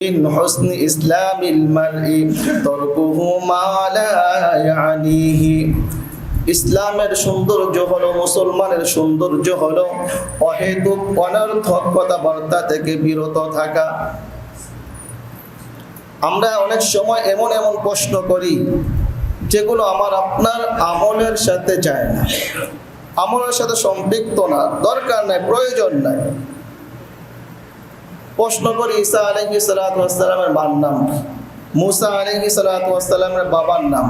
من حسن إسلام المرء تركه ما لا يعنيه ইসলামের সৌন্দর্য হলো মুসলমানের সৌন্দর্য হলো অহেতুক অনর্থক কথাবার্তা থেকে বিরত থাকা আমরা অনেক সময় এমন এমন প্রশ্ন করি যেগুলো আমার আপনার আমলের সাথে যায় না আমলের সাথে সম্পৃক্ত না দরকার নাই প্রয়োজন নাই প্রশ্ন করি, ঈসা আলহি সালাতামের মার নাম কি? মুসা আলহি সালাতামের বাবার নাম?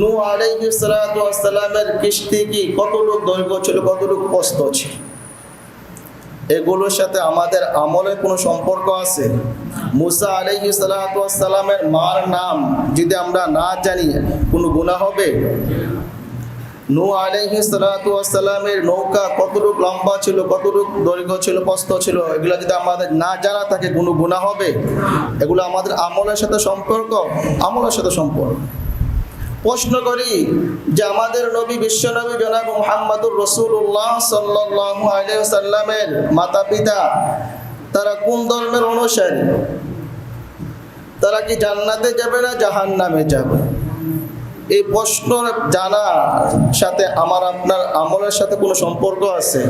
নু আলহি সালাতামের কিস্তি কি কতটুক দৈর্ঘ্য ছিল, কতটুক প্রস্ত ছিল এগুলোর সাথে আমাদের আমলের কোনো সম্পর্ক আছে মুসা আলহি সালাতামের মার নাম যদি আমরা না জানি, কোনো গুণা হবে নু ওয়াসালামের নৌকা কতটুক লম্বা ছিল, কতটুক দৈর্ঘ্য ছিল, প্রস্থ ছিল, এগুলো যদি আমাদের না জানা থাকে, কোনো গুণা হবে? এগুলো আমাদের আমলের সাথে সম্পর্ক? আমলের সাথে সম্পর্ক। প্রশ্ন করি যে আমাদের নবী বিশ্বনবী জনাব মুহাম্মদুর রসুল্লাহ সাল্লাল্লাহু আলাইহি সাল্লামের মাতা পিতা তারা কোন ধর্মের অনুসারী? তারা কি জান্নাতে যাবে না জাহান্নামে যাবে? এই প্রশ্ন জানার সাথে আমার আপনার আমলের সাথে কোনো সম্পর্ক আছে?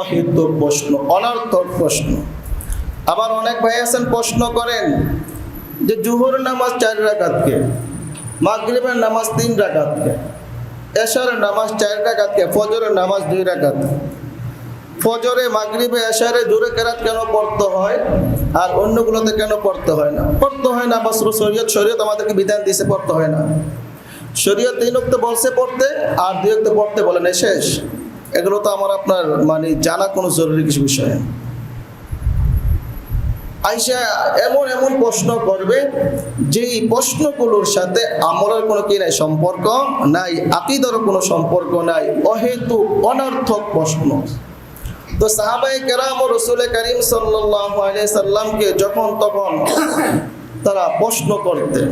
অহেতুক প্রশ্ন, অনর্থক প্রশ্ন। আবার অনেক ভাই আছেন, প্রশ্ন করেন যে জুহর নামাজ চার রাকাতকে, মাগরিবের নামাজ তিন রাকাতকে, এশারের নামাজ চার রাকাতকে, ফজরের নামাজ দুই রাকাত। ফজরে, মাগরিবে, এশারে জোরে কেরাত কেন পড়তে হয়? আর অন্যগুলোতে কেন পড়তে হয় না? পড়তে হয় না, বস্ত্র, শরীয়ত শরীয়ত আমাদেরকে বিধান দিয়েছে পড়তে হয় না। শরীয়ত তিন অক্ত বলছে পড়তে, আর দুই অক্ত পড়তে বলে না শেষ। এগুলো তো আমার আপনার মানে জানা কোনো জরুরি কিছু বিষয় আইসা এমন এমন প্রশ্ন করবে, যেই প্রশ্নগুলোর সাথে আমলের কোনো কি নাই সম্পর্ক নাই, আকিদারও কোনো সম্পর্ক নাই, অহেতু অনর্থক প্রশ্ন। তো সাহাবাই কেরাম ও রসুল করিম সাল্লামকে যখন তখন তারা প্রশ্ন করতেন।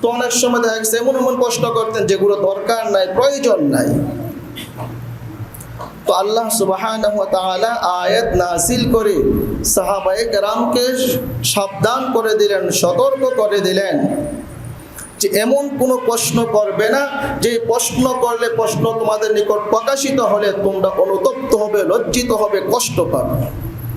তো অনেক সময় দেখা গেছে এমন এমন প্রশ্ন করতেন যেগুলো দরকার নাই, প্রয়োজন নাই। তো আল্লাহ তাআলা আয়াত নাসিল করে সাহাবায়ে কেরামকে সাবধান করে দিলেন, সতর্ক করে দিলেন। যে এমন কোনো প্রশ্ন করবে না, যে প্রশ্ন করলে প্রশ্ন তোমাদের নিকট প্রকাশিত হলে তোমরা অনুতপ্ত হবে, লজ্জিত হবে, কষ্ট পাবে।